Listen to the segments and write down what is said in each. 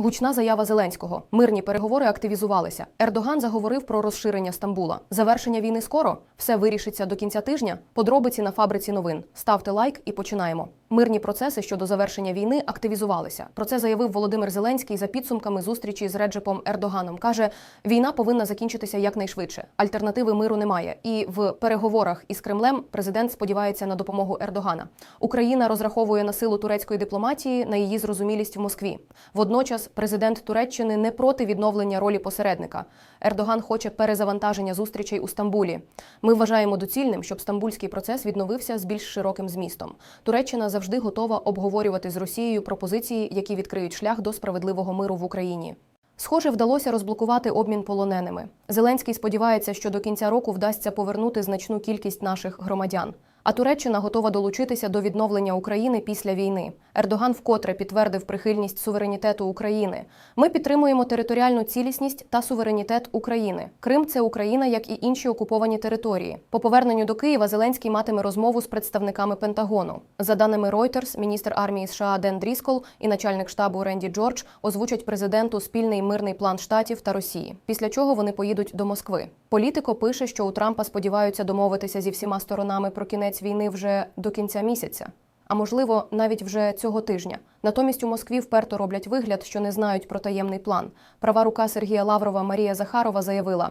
Гучна заява Зеленського. Мирні переговори активізувалися. Ердоган заговорив про розширення Стамбула. Завершення війни скоро. Все вирішиться до кінця тижня. Подробиці на фабриці новин. Ставте лайк і починаємо. Мирні процеси щодо завершення війни активізувалися. Про це заявив Володимир Зеленський за підсумками зустрічі з Реджепом Ердоганом. каже, війна повинна закінчитися якнайшвидше. Альтернативи миру немає. І в переговорах із Кремлем президент сподівається на допомогу Ердогана. Україна розраховує на силу турецької дипломатії на її зрозумілість в Москві. Водночас президент Туреччини не проти відновлення ролі посередника. Ердоган хоче перезавантаження зустрічей у Стамбулі. Ми вважаємо доцільним, щоб стамбульський процес відновився з більш широким змістом. Туреччина завжди готова обговорювати з Росією пропозиції, які відкриють шлях до справедливого миру в Україні. Схоже, вдалося розблокувати обмін полоненими. Зеленський сподівається, що до кінця року вдасться повернути значну кількість наших громадян. А Туреччина готова долучитися до відновлення України після війни. Ердоган вкотре підтвердив прихильність суверенітету України. Ми підтримуємо територіальну цілісність та суверенітет України. Крим це Україна, як і інші окуповані території. По поверненню до Києва Зеленський матиме розмову з представниками Пентагону. За даними Reuters, міністр армії США Ден Дріскол і начальник штабу Ренді Джордж озвучать президенту спільний мирний план штатів та Росії. Після чого вони поїдуть до Москви. Політико пише, що у Трампа сподіваються домовитися зі всіма сторонами про кінець війни вже до кінця місяця. А можливо, навіть вже цього тижня. Натомість у Москві вперто роблять вигляд, що не знають про таємний план. Права рука Сергія Лаврова Марія Захарова заявила: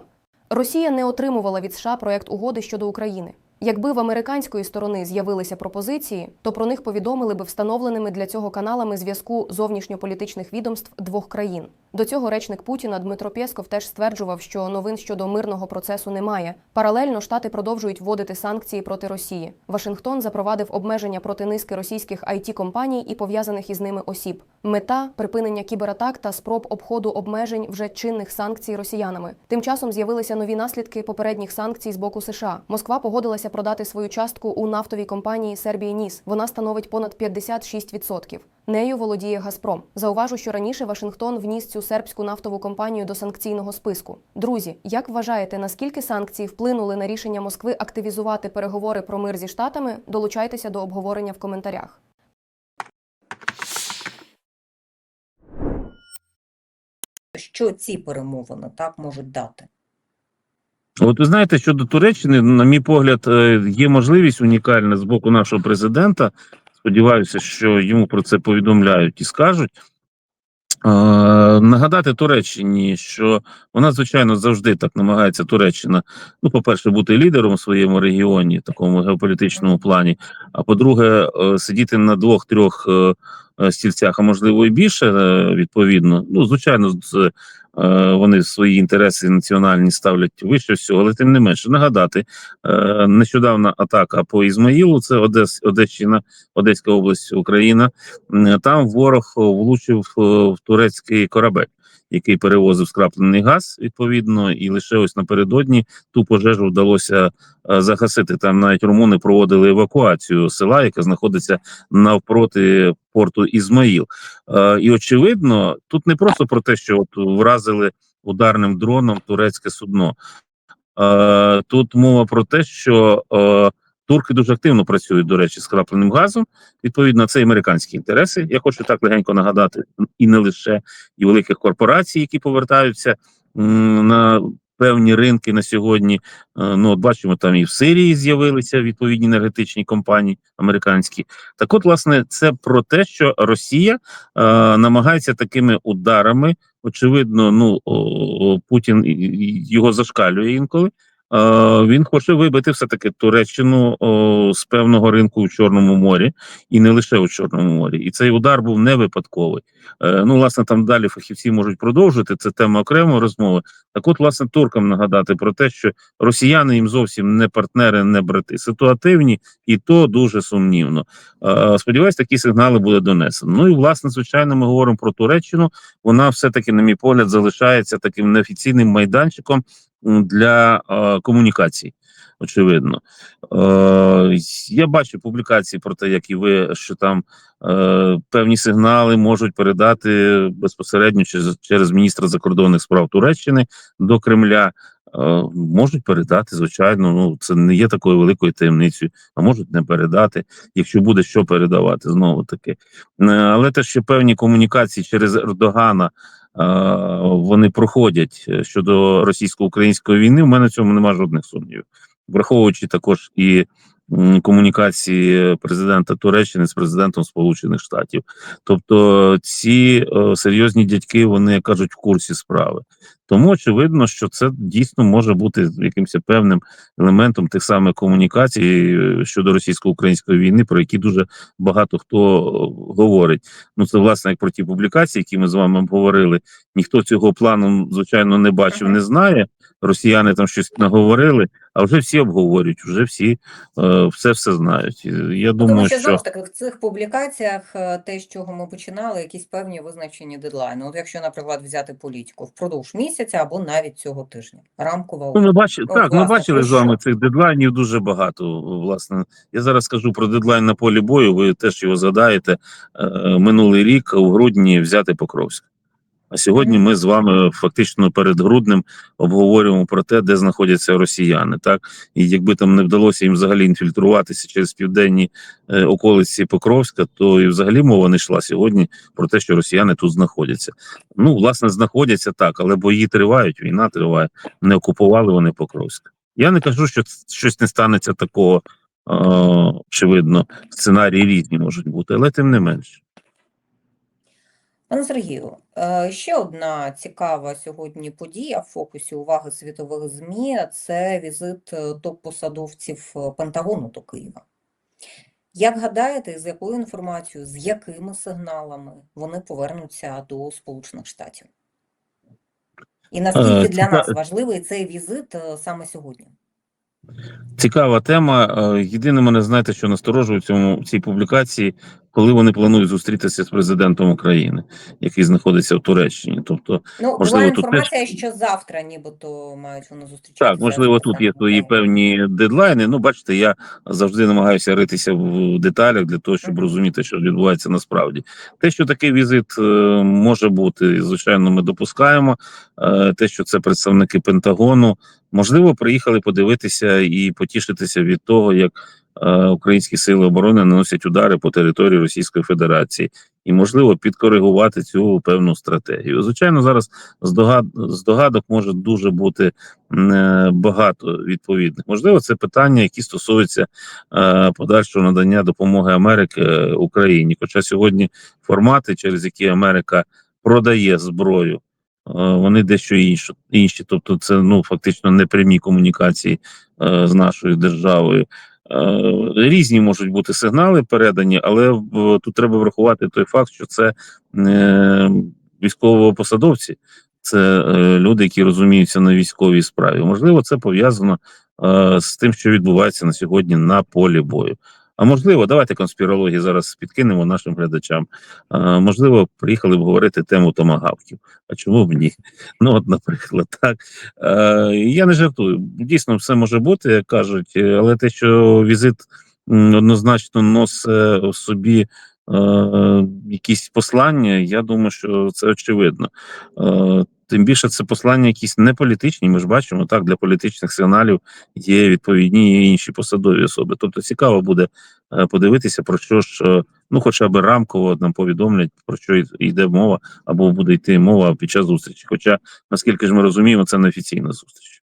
Росія не отримувала від США проект угоди щодо України. Якби в американської сторони з'явилися пропозиції, то про них повідомили би встановленими для цього каналами зв'язку зовнішньополітичних відомств двох країн. До цього речник Путіна Дмитро Пєсков теж стверджував, що новин щодо мирного процесу немає. Паралельно штати продовжують вводити санкції проти Росії. Вашингтон запровадив обмеження проти низки російських it компаній і пов'язаних із ними осіб. Мета припинення кібератак та спроб обходу обмежень вже чинних санкцій росіянами. Тим часом з'явилися нові наслідки попередніх санкцій з боку США. Москва погодилася продати свою частку у нафтовій компанії Сербії Ніс. Вона становить понад 56%. Нею володіє Газпром. Зауважу, що раніше Вашингтон вніс цю сербську нафтову компанію до санкційного списку. Друзі, як вважаєте, наскільки санкції вплинули на рішення Москви активізувати переговори про мир зі штатами? Долучайтеся до обговорення в коментарях. що ці перемовини так можуть дати? От ви знаєте, щодо Туреччини, на мій погляд, е, є можливість унікальна з боку нашого президента. Сподіваюся, що йому про це повідомляють і скажуть. Е, нагадати Туреччині, що вона, звичайно, завжди так намагається Туреччина. Ну, по-перше, бути лідером у своєму регіоні, такому геополітичному плані. А по-друге, е, сидіти на двох-трьох е, е, стільцях, а можливо і більше, е, відповідно. Ну, звичайно, з, вони свої інтереси національні ставлять вище всього, але тим не менше нагадати, е, нещодавна атака по Ізмаїлу, це Одес, Одещина, Одеська область, Україна. Там ворог е, влучив е, в турецький корабель, який перевозив скраплений газ, відповідно, і лише ось напередодні ту пожежу вдалося е, загасити. Там навіть румуни проводили евакуацію села, яке знаходиться навпроти порту Ізмаїл. Е, І очевидно, тут не просто про те, що от вразили ударним дроном турецьке судно. Е, Тут мова про те, що турки дуже активно працюють, до речі, з крапленим газом. Відповідно, це американські інтереси. Я хочу так легенько нагадати, і не лише і великих корпорацій, які повертаються на певні ринки на сьогодні. Е, Ну, от бачимо, там і в Сирії з'явилися відповідні енергетичні компанії американські. Так, от, власне, це про те, що Росія е, намагається такими ударами. Очевидно, ну о, Путін його зашкалює інколи. Е, він хоче вибити все таки Туреччину з певного ринку у Чорному морі, і не лише у Чорному морі. І цей удар був не випадковий. Е, ну, власне, там далі фахівці можуть продовжити. Це тема окремої розмови. Так, от, власне, туркам нагадати про те, що росіяни їм зовсім не партнери, не брати, ситуативні, і то дуже сумнівно. Е, Сподіваюсь, такі сигнали буде донесено. Ну і власне, звичайно, ми говоримо про Туреччину. Вона все таки, на мій погляд, залишається таким неофіційним майданчиком для комунікацій. Очевидно, е, я бачу публікації про те, як і ви, що там е, певні сигнали можуть передати безпосередньо через, міністра закордонних справ Туреччини до Кремля. Е, можуть передати, звичайно. Ну це не є такою великою таємницею, а можуть не передати, якщо буде що передавати, знову таки. Але те, що певні комунікації через Ердогана вони проходять е, щодо російсько-української війни, в мене в цьому немає жодних сумнівів, враховуючи також і комунікації президента Туреччини з президентом Сполучених Штатів. Тобто ці е, серйозні дядьки, вони кажуть, в курсі справи. Тому очевидно, що це дійсно може бути якимось певним елементом тих самих комунікацій е, щодо російсько-української війни, про які дуже багато хто е, говорить. Ну це власне як про ті публікації, які ми з вами говорили. Ніхто цього плану, звичайно, не бачив, не знає. Росіяни там щось наговорили, а вже всі обговорюють, вже всі е, все все знають. Я Тому думаю, що що знову ж таки в цих публікаціях е, те, з чого ми починали, якісь певні визначені дедлайни. От якщо, наприклад, взяти політику впродовж місяця або навіть цього тижня, рамкова Ну, ми бачили, так, ми бачили з вами цих дедлайнів дуже багато. Власне, я зараз скажу про дедлайн на полі бою. Ви теж його згадаєте. Е, минулий рік у грудні взяти Покровськ. А сьогодні ми з вами фактично перед груднем обговорюємо про те, де знаходяться росіяни. Так і якби там не вдалося їм взагалі інфільтруватися через південні е, околиці Покровська, то і взагалі мова не йшла сьогодні про те, що росіяни тут знаходяться. Ну, власне, знаходяться так, але бої тривають, війна триває. Не окупували вони Покровськ. Я не кажу, що щось не станеться такого. е, Очевидно, сценарії різні можуть бути, але тим не менше. Пане Сергію, е, ще одна цікава сьогодні подія в фокусі уваги світових ЗМІ – це візит е, топ-посадовців е, Пентагону до Києва. Як гадаєте, з якою інформацією, з якими сигналами вони повернуться до Сполучених Штатів? І наскільки для нас важливий цей візит е, саме сьогодні? Цікава тема. Е, Єдине мене знаєте, що насторожує в цьому в цій публікації, коли вони планують зустрітися з президентом України, який знаходиться в Туреччині. Тобто, Ну, була Можливо, тут інформація, що завтра нібито мають вони зустрічатися. так можливо, тут є свої певні дедлайни. Ну, бачите, я завжди намагаюся ритися в деталях для того, щоб Мгм. розуміти, що відбувається насправді. Те, що такий візит е, може бути, звичайно, ми допускаємо. Е, те, що це представники Пентагону, можливо, приїхали подивитися і потішитися від того, як українські сили оборони наносять удари по території Російської Федерації, і можливо підкоригувати цю певну стратегію. Звичайно, зараз здогад, здогадок може дуже бути е, багато відповідних. Можливо, це питання, які стосуються е, подальшого надання допомоги Америки е, Україні. Хоча сьогодні формати, через які Америка продає зброю. е, Вони дещо інші, інші, тобто це ну фактично непрямі комунікації е, з нашою державою. Е, Різні можуть бути сигнали передані, але тут треба врахувати той факт, що це е, військовопосадовці, це е, люди, які розуміються на військовій справі. Можливо, це пов'язано е, з тим, що відбувається на сьогодні на полі бою. А можливо, давайте конспірології зараз підкинемо нашим глядачам. Е, можливо, приїхали б говорити тему томагавків. А чому б ні? Ну, от, наприклад, так. Е, я не жартую. Дійсно, все може бути, як кажуть, е, але те, що візит однозначно носить в собі е, якісь послання, я думаю, що це очевидно. Тим більше це послання якісь не політичні. Ми ж бачимо так, для політичних сигналів є відповідні і інші посадові особи. Тобто цікаво буде е, подивитися, про що ж, е, ну хоча б рамково нам повідомлять, про що йде мова, або буде йти мова під час зустрічі. Хоча, наскільки ж ми розуміємо, це не офіційна зустріч.